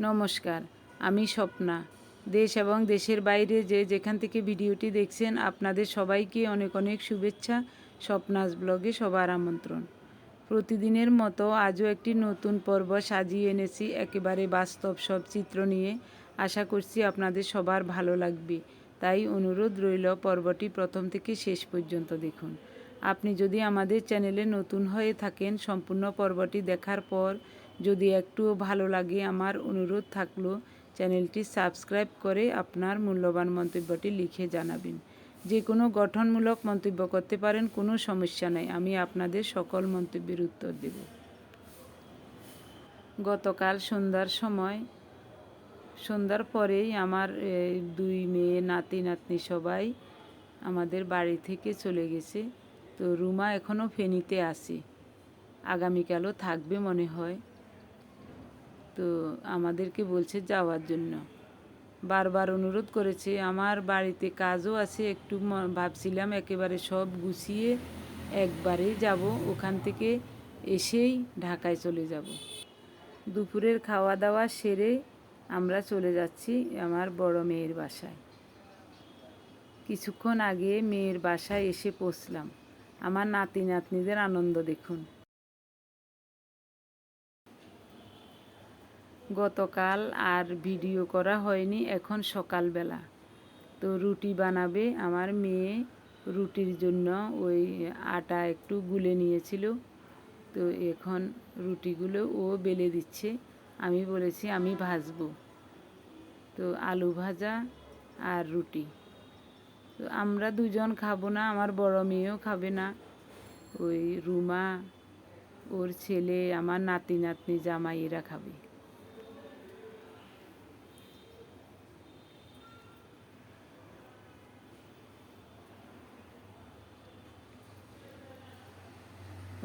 নমস্কার, আমি স্বপ্না। দেশ এবং দেশের বাইরে যে যেখান থেকে ভিডিওটি দেখছেন, আপনাদের সবাইকে অনেক অনেক শুভেচ্ছা, স্বপ্নাস ব্লগে সবার আমন্ত্রণ। প্রতিদিনের মতো আজও একটি নতুন পর্ব সাজিয়ে এনেছি, একেবারে বাস্তব সব চিত্র নিয়ে। আশা করছি আপনাদের সবার ভালো লাগবে। তাই অনুরোধ রইল পর্বটি প্রথম থেকে শেষ পর্যন্ত দেখুন। আপনি যদি আমাদের চ্যানেলে নতুন হয়ে থাকেন, সম্পূর্ণ পর্বটি দেখার পর যদি একটুও ভালো লাগে আমার অনুরোধ থাকল, চ্যানেলটি সাবস্ক্রাইব করে আপনার মূল্যবান মন্তব্যটি লিখে জানাবেন। যে কোনো গঠনমূলক মন্তব্য করতে পারেন, কোনো সমস্যা নেই। আমি আপনাদের সকল মন্তব্যের উত্তর দেব। গতকাল সন্ধ্যার সময়, সন্ধ্যার পরেই আমার দুই মেয়ে, নাতি, নাতনি সবাই আমাদের বাড়ি থেকে চলে গেছে। তো রুমা এখনও ফেনীতে আছে। আগামীকালও থাকবে মনে হয়। তো আমাদেরকে বলছে যাওয়ার জন্য। বারবার অনুরোধ করেছে, আমার বাড়িতে কাজও আছে। একটু ভাবছিলাম একেবারে সব গুছিয়ে একবারে যাব, ওখান থেকে এসেই ঢাকায় চলে যাব। দুপুরের খাওয়া দাওয়া সেরে আমরা চলে যাচ্ছি আমার বড় মেয়ের বাসায়। কিছুক্ষণ আগে মেয়ের বাসায় এসে পৌঁছলাম। আমার নাতি নাতনিদের আনন্দ দেখুন। গতকাল আর ভিডিও করা হয়নি, এখন সকালবেলা। তো রুটি বানাবে আমার মেয়ে, রুটির জন্য ওই আটা একটু গুলে নিয়েছিল। তো এখন রুটিগুলো ও বেলে দিচ্ছে। আমি বলেছি, আমি ভাজবো। তো আলু ভাজা আর রুটি। তো আমরা দুজন খাব না, আমার বড় মেয়েও খাবে না। ওই রুমা, ওর ছেলে, আমার নাতি নাতনি জামাই এরা খাবে।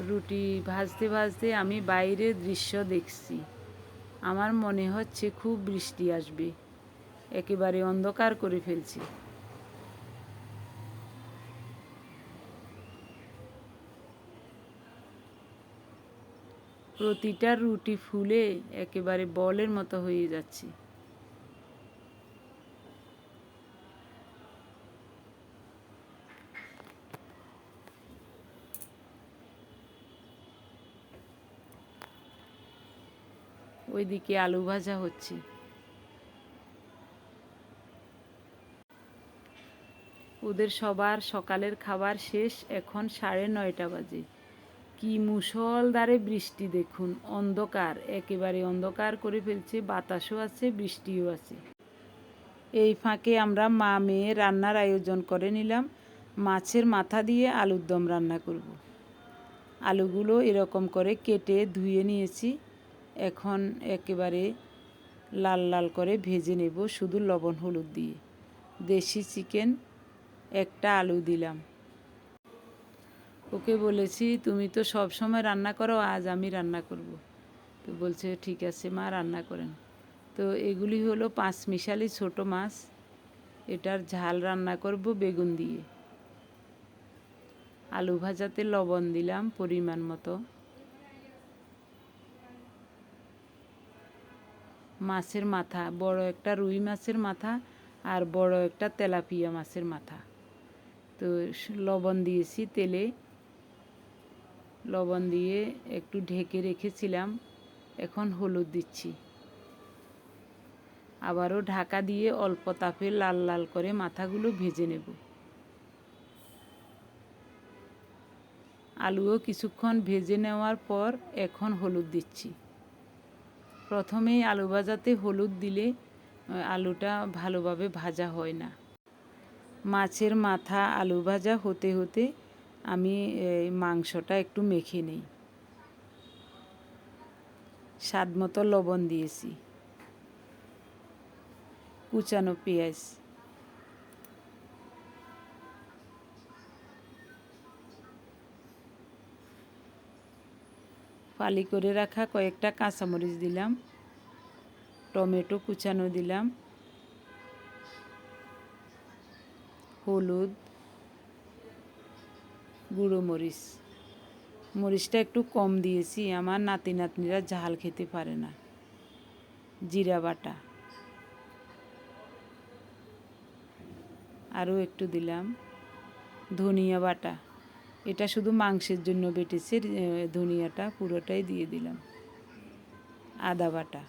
রুটি ভাজতে ভাজতে আমি বাইরের দৃশ্য দেখছি। আমার মনে হচ্ছে খুব বৃষ্টি আসবে। একেবারে অন্ধকার করে ফেলছি। প্রতিটা রুটি ফুলে একেবারে বলের মতো হয়ে যাচ্ছে। ওইদিকে আলু ভাজা হচ্ছে। ওদের সবার সকালের খাবার শেষ এখন সাড়ে নয়টা বাজে। কি মুষলধারে বৃষ্টি দেখুন, অন্ধকার, একেবারে অন্ধকার করে ফেলছে, বাতাসও আছে, বৃষ্টিও আছে। এই ফাঁকে আমরা মা মেয়ে রান্নার আয়োজন করে নিলাম, মাছের মাথা দিয়ে আলুর দম রান্না করব। আলুগুলো এরকম করে কেটে ধুয়ে নিয়েছি এখন একেবারে লাল লাল করে ভেজে নেব, শুধু লবণ হলুদ দিয়ে। দেশি চিকেন, একটা আলু দিলাম। ওকে বলেছি, তুমি তো সব সময় রান্না করো, আজ আমি রান্না করব। তো বলছে, ঠিক আছে মা, রান্না করেন। তো এগুলি হলো পাঁচ মিশালি ছোট মাছ, এটার ঝাল রান্না করব বেগুন দিয়ে। আলু ভাজাতে লবণ দিলাম পরিমাণ মতো। মাছের মাথা, বড় একটা রুই মাছের মাথা আর বড় একটা তেলাপিয়া মাছের মাথা। তো লবণ দিয়েছি তেলে। লবণ দিয়ে একটু ঢেকে রেখেছিলাম, এখন হলুদ দিচ্ছি। আবারও ঢাকা দিয়ে অল্প তাপে লাল লাল করে মাথাগুলো ভেজে নেব। আলুও কিছুক্ষণ ভেজে নেওয়ার পর এখন হলুদ দিচ্ছি। প্রথমেই আলু ভাজাতে হলুদ দিলে আলুটা ভালোভাবে ভাজা হয় না। মাছের মাথা আলু ভাজা হতে হতে আমি মাংসটা একটু মেখে নেই। স্বাদ মতো লবণ দিয়েছি। কুচানো পেঁয়াজ। ফালি করে রাখা কয়েকটা কাঁচামরিচ দিলাম। টমেটো কুচানো দিলাম। হলুদ, গুঁড়ো মরিচ। মরিচটা একটু কম দিয়েছি, আমার নাতি নাতনিরা ঝাল খেতে পারে না। জিরা বাটা। আরও একটু দিলাম। ধনিয়া বাটা। এটা শুধু মাংসের জন্য বেটেছে ধনিয়াটা পুরোটাই দিয়ে দিলাম। আদা বাটা।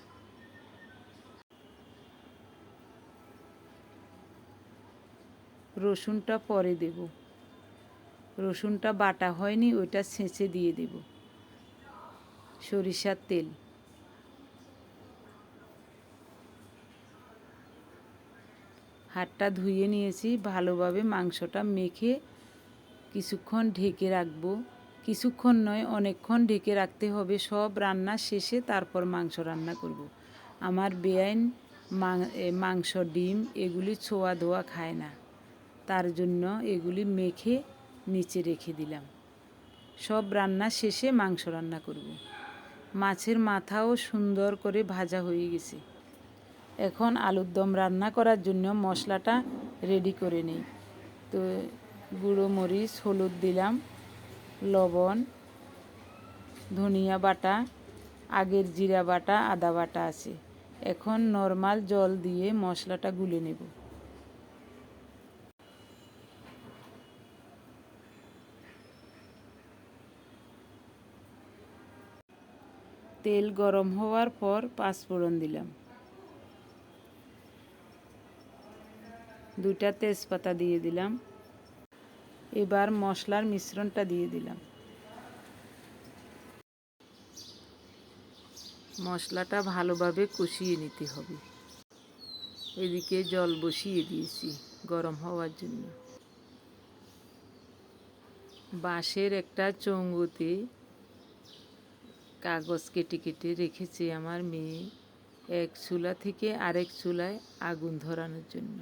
রসুনটা পরে দেব। রসুনটা বাটা হয়নি, ওইটা ছেঁচে দিয়ে দেব। সরিষার তেল। হাতটা ধুয়ে নিয়েছি, ভালোভাবে মাংসটা মেখে কিছুক্ষণ ঢেকে রাখব। কিছুক্ষণ নয়, অনেকক্ষণ ঢেকে রাখতে হবে। সব রান্না শেষে তারপর মাংস রান্না করব। আমার বেআইন মাংস, ডিম, এগুলি ছোয়া ধোয়া খায় না। তার জন্য এগুলি মেখে নিচে রেখে দিলাম। সব রান্না শেষে মাংস রান্না করব। মাছের মাথাও সুন্দর করে ভাজা হয়ে গেছে। এখন আলুর দম রান্না করার জন্য মশলাটা রেডি করে নিই। তো গুঁড়ো মরিচ, হলুদ দিলাম, লবণ, ধনিয়া বাটা, আগের জিরা বাটা, আদা বাটা আছে। এখন নর্মাল জল দিয়ে মশলাটা গুলে নেব। তেল গরম হওয়ার পর পাঁচফোড়ন দিলাম। দুইটা তেজপাতা দিয়ে দিলাম। এবার মশলার মিশ্রণটা দিয়ে দিলাম। মশলাটা ভালোভাবে কষিয়ে নিতে হবে। এদিকে জল বসিয়ে দিয়েছি গরম হওয়ার জন্য। বাঁশের একটা চৌঙ্গুতে কাগজ কেটে কেটে রেখেছে আমার মেয়ে এক চুলা থেকে আরেক চুলায় আগুন ধরানোর জন্য।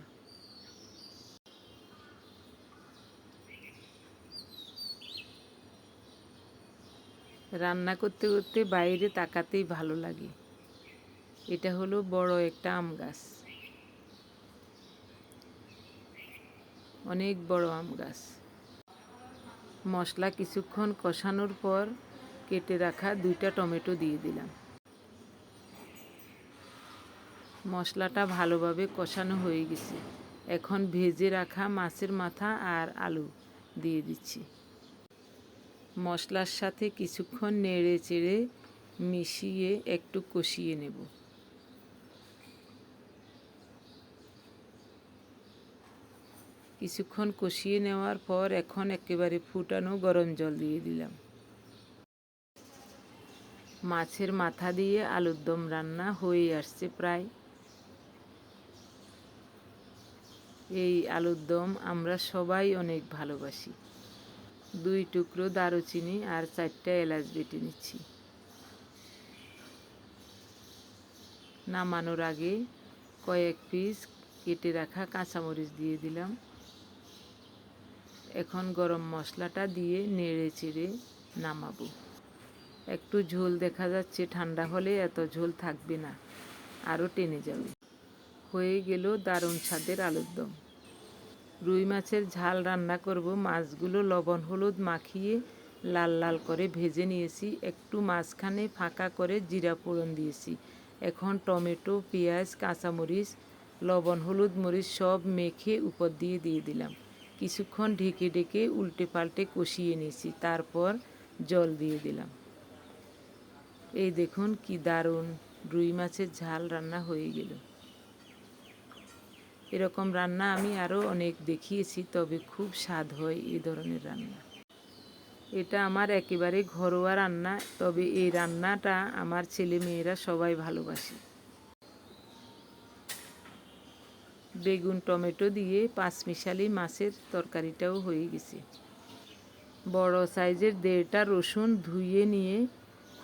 রান্না করতে করতে বাইরে তাকাতেই ভালো লাগে। এটা হলো বড় একটা আম গাছ। অনেক বড় আম গাছ। মশলা কিছুক্ষণ কষানোর পর কেটে রাখা দুইটা টমেটো দিয়ে দিলাম। মশলাটা ভালোভাবে কষানো হয়ে গেছে। এখন ভেজে রাখা মাছের মাথা আর আলু দিয়ে দিচ্ছি। মশলার সাথে কিছুক্ষণ নেড়ে চেড়ে মিশিয়ে একটু কষিয়ে নেব। কিছুক্ষণ কষিয়ে নেওয়ার পর এখন একেবারে ফুটানো গরম জল দিয়ে দিলাম। মাছের মাথা দিয়ে আলুর দম রান্না হয়ে আসছে প্রায়। এই আলুর দম আমরা সবাই অনেক ভালোবাসি। দুই টুকরো দারুচিনি আর চারটা এলাচ বেটে নিচ্ছি। নামানোর আগে কয়েক পিস কেটে রাখা কাঁচামরিচ দিয়ে দিলাম। এখন গরম মশলাটা দিয়ে নেড়ে চেড়ে নামাবো। একটু ঝোল দেখা যাচ্ছে, ঠান্ডা হলে এত ঝোল থাকবে না আরও টেনে যাবে। হয়ে গেল দারুণ স্বাদের আলুর দম। রুই মাছের ঝাল রান্না করব, মাছগুলো লবণ হলুদ মাখিয়ে লাল লাল করে ভেজে নিয়েছি, একটু মাঝখানে ফাঁকা করে জিরা ফোড়ন দিয়েছি। এখন টমেটো, পেঁয়াজ, কাঁচামরিচ, লবণ হলুদ মরিচ সব মেখে উপর দিয়ে দিয়ে দিলাম। কিছুক্ষণ ঢেকে ঢেকে উল্টে পাল্টে কষিয়ে নিয়েছি, তারপর জল দিয়ে দিলাম। এই দেখুন কি দারুণ, রুই মাছের ঝাল রান্না হয়ে গেল। এরকম রান্না আমি আরও অনেক দেখিয়েছি, তবে খুব স্বাদ হয় এই ধরনের রান্না। এটা আমার একেবারে ঘরোয়া রান্না, তবে এই রান্নাটা আমার ছেলে মেয়েরা সবাই ভালোবাসে। বেগুন, টমেটো দিয়ে পাঁচমিশালি মাছের তরকারিটাও হয়ে গেছে। বড় সাইজের দেড়টা রসুন ধুয়ে নিয়ে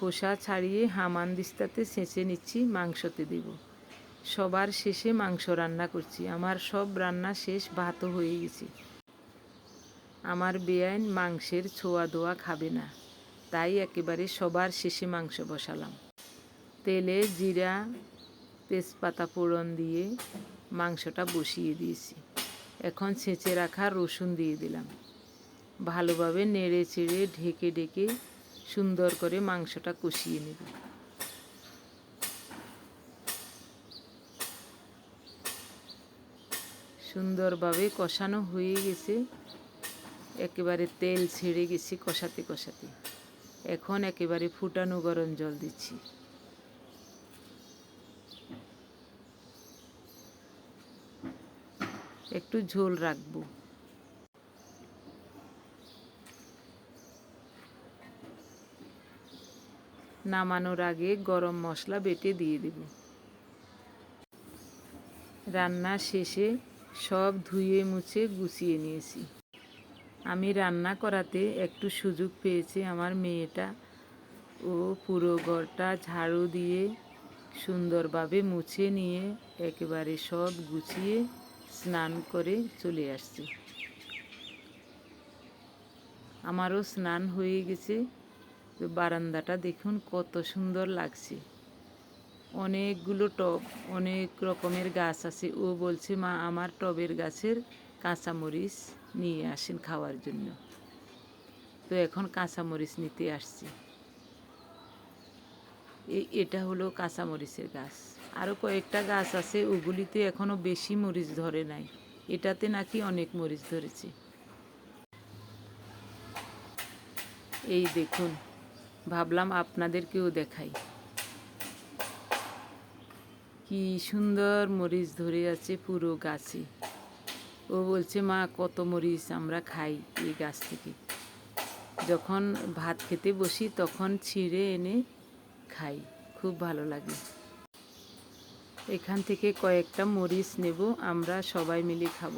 খোসা ছাড়িয়ে হামান দিস্তাতে ছেঁচে নিচ্ছি, মাংসতে দেব। সবার শেষে মাংস রান্না করছি। আমার সব রান্না শেষ, ভাতও হয়ে গেছে। আমার বেআইন মাংসের ছোয়া দোয়া খাবে না। তাই একেবারে সবার শেষে মাংস বসালাম। তেলে জিরা, তেজপাতা ফোড়ন দিয়ে মাংসটা বসিয়ে দিয়েছি। এখন ছেঁচে রাখা রসুন দিয়ে দিলাম। ভালোভাবে নেড়ে চেড়ে ঢেকে ঢেকে সুন্দর করে মাংসটা কষিয়ে নেব। সুন্দরভাবে কষানো হয়ে গেছে। একেবারে তেল ছেড়ে গেছে কষাতে কষাতে। এখন একেবারে ফুটানো গরম জল দিচ্ছি। একটু ঝোল রাখব। নামানোর আগে গরম মশলা বেটে দিয়ে দেব। রান্না শেষে সব ধুয়ে মুছে গুছিয়ে নিয়েছি। আমি রান্না করাতে একটু সুযোগ পেয়েছে আমার মেয়েটা। ও পুরো ঘরটা ঝাড়ু দিয়ে সুন্দরভাবে মুছে নিয়ে একেবারে সব গুছিয়ে স্নান করে চলে আসছে। আমারও স্নান হয়ে গেছে। তো বারান্দাটা দেখুন, কত সুন্দর লাগছে। অনেকগুলো টব, অনেক রকমের গাছ আছে। ও বলছে, মা, আমার টবের গাছের কাঁচামরিচ নিয়ে আসেন খাওয়ার জন্য। তো এখন কাঁচামরিচ নিতে আসছি। এটা হলো কাঁচামরিচের গাছ। আরও কয়েকটা গাছ আছে, ওগুলিতে এখনও বেশি মরিচ ধরে নাই। এটাতে নাকি অনেক মরিচ ধরেছে। এই দেখুন ভাবলাম আপনাদেরকেও দেখাই। কি সুন্দর মরিচ ধরে আছে পুরো গাছে। ও বলছে, মা, কত মরিচ আমরা খাই এই গাছ থেকে। যখন ভাত খেতে বসি, তখন ছিঁড়ে এনে খাই। খুব ভালো লাগে। এখান থেকে কয়েকটা মরিচ নেব, আমরা সবাই মিলে খাব।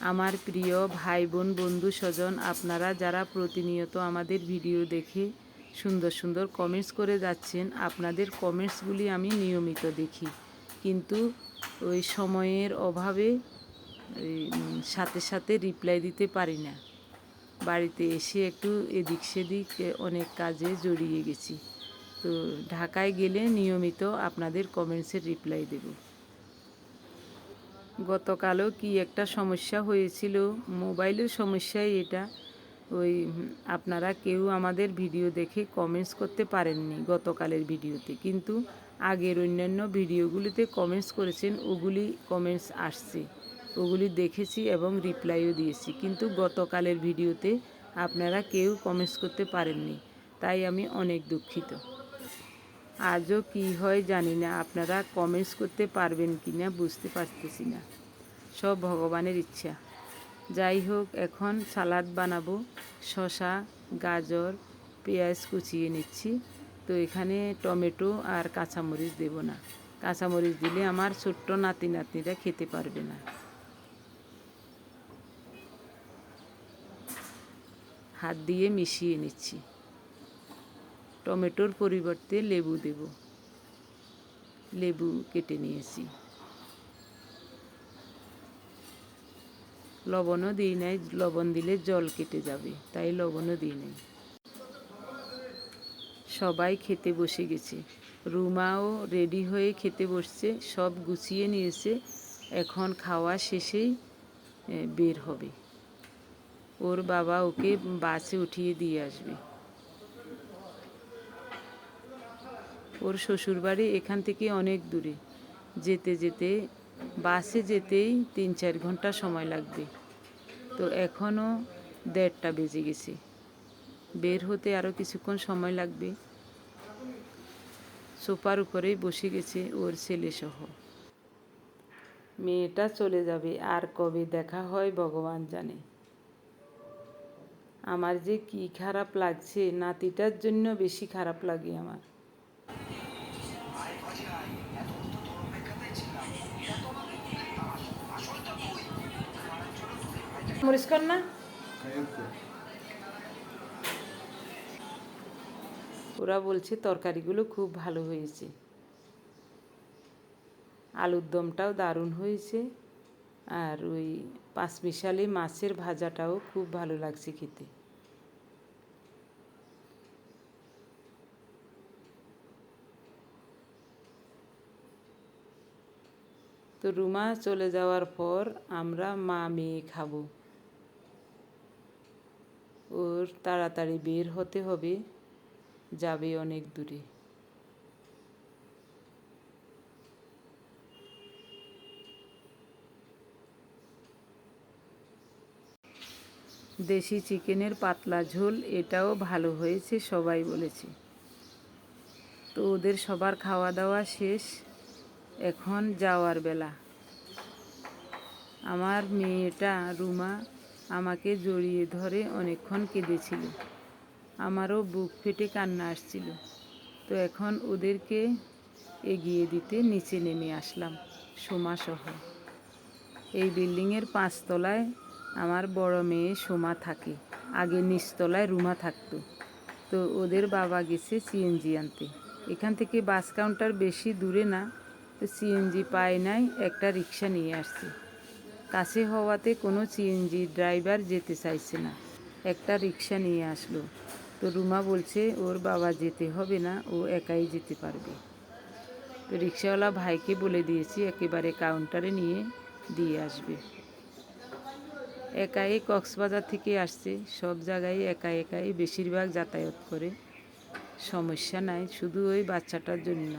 আমার প্রিয় ভাই বোন বন্ধু স্বজন আপনারা যারা প্রতিনিয়ত আমাদের ভিডিও দেখে সুন্দর সুন্দর কমেন্টস করে যাচ্ছেন। আপনাদের কমেন্টসগুলি আমি নিয়মিত দেখি। কিন্তু ওই সময়ের অভাবে সাথে সাথে রিপ্লাই দিতে পারি না। বাড়িতে এসে একটু এদিক সেদিক অনেক কাজে জড়িয়ে গেছি। তো ঢাকায় গেলে নিয়মিত আপনাদের কমেন্টসের রিপ্লাই দেব। গতকালও কি একটা সমস্যা হয়েছিল? মোবাইলের সমস্যাই এটা। ওই, আপনারা কেউ আমাদের ভিডিও দেখে কমেন্টস করতে পারেননি গতকালের ভিডিওতে। কিন্তু আগের অন্যান্য ভিডিওগুলিতে কমেন্টস করেছেন, ওগুলি কমেন্টস আসছে। ওগুলি দেখেছি এবং রিপ্লাইও দিয়েছি। কিন্তু গতকালের ভিডিওতে আপনারা কেউ কমেন্টস করতে পারেননি। তাই আমি অনেক দুঃখিত। আজও কি হয় জানি না, আপনারা কমেন্টস করতে পারবেন কি না বুঝতে পারতেছি না। সব ভগবানের ইচ্ছা। যাই হোক, এখন সালাদ বানাবো। শশা গাজর, পেঁয়াজ কুচিয়ে নিচ্ছি। তো এখানে টমেটো আর কাঁচামরিচ দেব না। কাঁচামরিচ দিলে আমার ছোট্ট নাতি নাতনিরা খেতে পারবে না। হাত দিয়ে মিশিয়ে নিচ্ছি। টমেটোর পরিবর্তে লেবু দেব। লেবু কেটে নিয়েছি। লবণও দিই নাই, লবণ দিলে জল কেটে যাবে, তাই লবণও দিই নাই। সবাই খেতে বসে গেছে। রুমাও রেডি হয়ে খেতে বসছে, সব গুছিয়ে নিয়েছে। এখন খাওয়া শেষেই বের হবে। ওর বাবা ওকে বাসে উঠিয়ে দিয়ে আসবে। ওর শ্বশুরবাড়ি এখান থেকে অনেক দূরে। যেতে যেতে বাসে যেতেই তিন চার ঘণ্টা সময় লাগবে। তো এখনও দেড়টা বেজে গেছে। বের হতে আরও কিছুক্ষণ সময় লাগবে। সোফার উপরেই বসে গেছে ওর ছেলে সহ মেয়েটা চলে যাবে, আর কবে দেখা হয় ভগবান জানে। আমার যে কি খারাপ লাগছে, নাতিটার জন্য বেশি খারাপ লাগে আমার। কর না ওরা বলছে তরকারিগুলো খুব ভালো হয়েছে। আলুর দমটাও দারুণ হয়েছে। আর ওই পাঁচমিশালি মাছের ভাজাটাও খুব ভালো লাগছে খেতে। তো রুমা চলে যাওয়ার পর আমরা মা মেয়ে খাব। ওর তাড়াতাড়ি বের হতে হবে, যাবে অনেক দূরে। দেশি চিকেনের পাতলা ঝোল, এটাও ভালো হয়েছে, সবাই বলেছে। তো ওদের সবার খাওয়া দাওয়া শেষ, এখন যাওয়ার বেলা। আমার মেয়েটা রুমা আমাকে জড়িয়ে ধরে অনেকক্ষণ কেঁদেছিল। আমারও বুক ফেটে কান্না আসছিল। তো এখন ওদেরকে এগিয়ে দিতে নিচে নেমে আসলাম সোমাসহ এই বিল্ডিংয়ের পাঁচতলায় আমার বড় মেয়ে সোমা থাকে। আগে নিচতলায় রুমা থাকতো। তো ওদের বাবা গেছে সিএনজি আনতে। এখান থেকে বাস কাউন্টার বেশি দূরে না। তো সিএনজি পায় নাই, একটা রিক্সা নিয়ে আসছে। কাছে হওয়াতে কোনো সিএনজি ড্রাইভার যেতে চাইছে না। একটা রিক্সা নিয়ে আসলো। তো রুমা বলছে, ওর বাবা যেতে হবে না, ও একাই যেতে পারবে। তো রিক্সাওয়ালা ভাইকে বলে দিয়েছি, একেবারে কাউন্টারে নিয়ে দিয়ে আসবে। একাই কক্সবাজার থেকে আসছে। সব জায়গায় একা একাই বেশিরভাগ যাতায়াত করে। সমস্যা নাই, শুধু ওই বাচ্চাটার জন্য।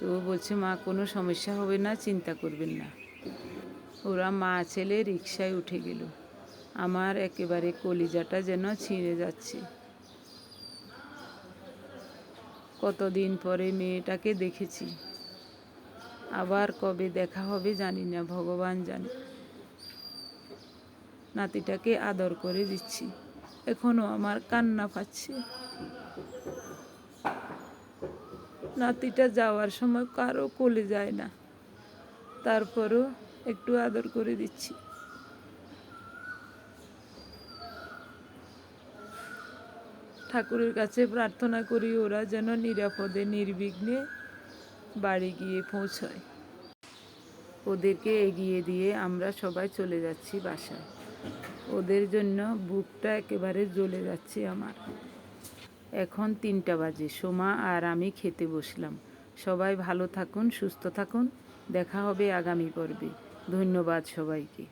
তো ও বলছে, মা, কোনো সমস্যা হবে না, চিন্তা করবেন না। ওরা মা ছেলে রিক্সায় উঠে গেল। আমার একেবারে কলিজাটা যেন ছিঁড়ে যাচ্ছে। কতদিন পরে মেয়েটাকে দেখেছি। আবার কবে দেখা হবে জানি না, ভগবান জানে। নাতিটাকে আদর করে দিচ্ছি। এখনও আমার কান্না পাচ্ছে। নাতিটা যাওয়ার সময় কারও কোলে যায় না। তারপরও একটু আদর করে দিচ্ছি। ঠাকুরের কাছে প্রার্থনা করি ওরা যেন নিরাপদে, নির্বিঘ্নে বাড়ি গিয়ে পৌঁছয়। ওদেরকে এগিয়ে দিয়ে আমরা সবাই চলে যাচ্ছি বাসায়। ওদের জন্য বুকটা একেবারে জ্বলে যাচ্ছে আমার। এখন তিনটা বাজে, সোমা আর আমি খেতে বসলাম। সবাই ভালো থাকুন, সুস্থ থাকুন। দেখা হবে আগামী পর্বে। ধন্যবাদ সবাইকে।